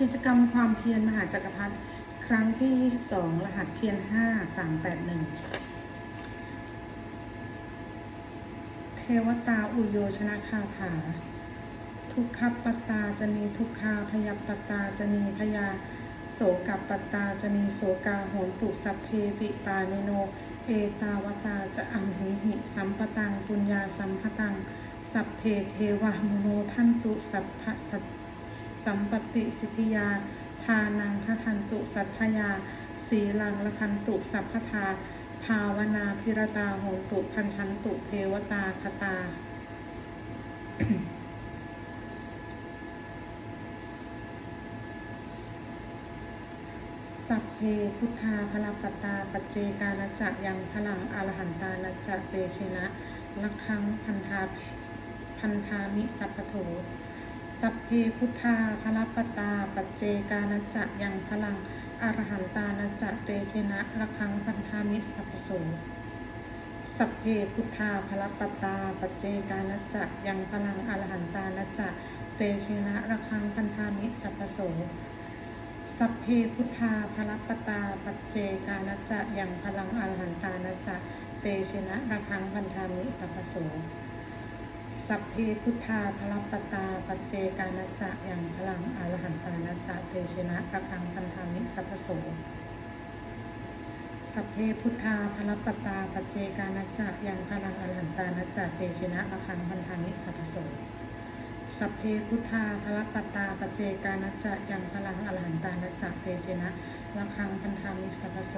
กิจกรรมความเพียรมหาจักรพรรดิครั้งที่ 22 รหัสเพียร 5 381 เทวตาอุโยชนะคาถา ทุกขปตาจนีทุกขาพยปตาจนีพยาโสกับปตาจนีโสกาโหนตุสัพเพปิปาเนโน เอตาวตาจะอัมหิหิสัมปตังปุญญาสัมปตัง สัพเพเทวามโนทันตุสัพพะสัพ สัมปติสิทธิยา ทานังพทันตุสัทธยา สีลังละคันตุสัพพทา ภาวนาพิรตาโหตุคันชันตุเทวตาคตา สัพเพพุทธาพลปตาปัจเจกานัจะยังพลังอรหันตานัจจะเตชนะลักขังพันธาพันธามิสัพพโท สัพเพพุทธาพลปตาปัจเจกานัจจะยังพลังอรหันตานัจจะเตชนะลักขังพันธามิสัพพโสสัพเพพุทธาพลปตา ปัจเจกานัจจะยังพลัง อรหันตานัจจะเตชนะระคังพันธามิสัพพโสสัพเพพุทธาพลปตา ปัจเจกานัจจะยังพลังอรหันตานัจจะเตชนะระคังพันธามิสัพพโส สัพเพพุทธาพลปตา ปัจเจกานัจจะยังพลังอรหันตานัจจะเตชนะระคังพันธามิสัพโสสัพเพพุทธาพลปตา ปัจเจกานัจจะยังพลังอรหันตานัจจะเตชนะระคังพันธามิสัพโสสัพเพพุทธาพลปตาปัจเจกานัจจะยังพลังอรหันตานัจจะเตชนะระคังพันธามิสัพโส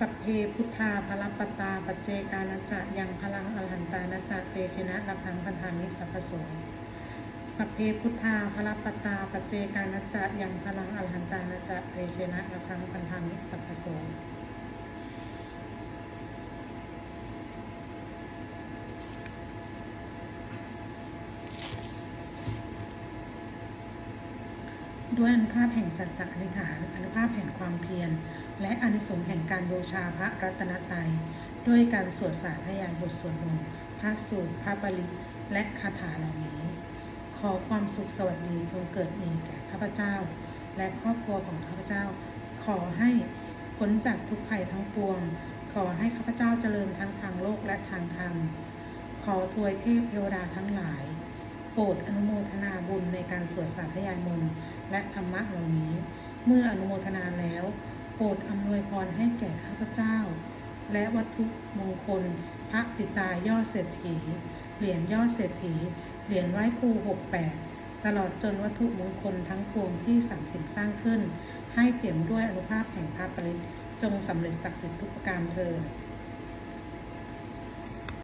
สัพเพพุทธาพลปตา ปัจเจกานัจจะยังพลังอรหันตานัจจะเตชนะระคังพันธามิสัพพโสสัพเพพุทธาพลปตา ปัจเจกานัจจะยังพลังอรหันตานัจจะเตชนะระคังพันธามิสัพพโส ด้วยอนุภาพแห่งสัจจะอธิษฐานอนุภาพแห่งความเพียร และอนิสงส์แห่งการบูชาพระรัตนตรัยด้วยการสวดสาธยายบทสวดมนต์พระสูตรพระปริและคาถาเหล่านี้ ขอความสุขสวัสดีจงเกิดมีแก่ข้าพเจ้า และครอบครัวของข้าพเจ้า ขอให้พ้นจากทุกภัยทั้งปวง ขอให้ข้าพเจ้าเจริญทั้งทางโลกและทางธรรม ขอทวยเทพเทวดาทั้งหลาย โปรดอนุโมทนาบุญในการสวดสาธยายมนต์และธรรมะเหล่านี้ เมื่ออนุโมทนาแล้ว โปรดอำนวยพรให้แก่ข้าพเจ้า และวัตถุมงคล พระปิตายอดเศรษฐี เหรียญยอดเศรษฐี เหรียญไหว้ครู68 ตลอดจนวัตถุมงคลทั้งปวงที่สามสิ่งสร้างขึ้น ให้เปี่ยมด้วยอนุภาพแห่งพระปริจงสำเร็จศักดิ์สิทธิ์ทุกประการเทิน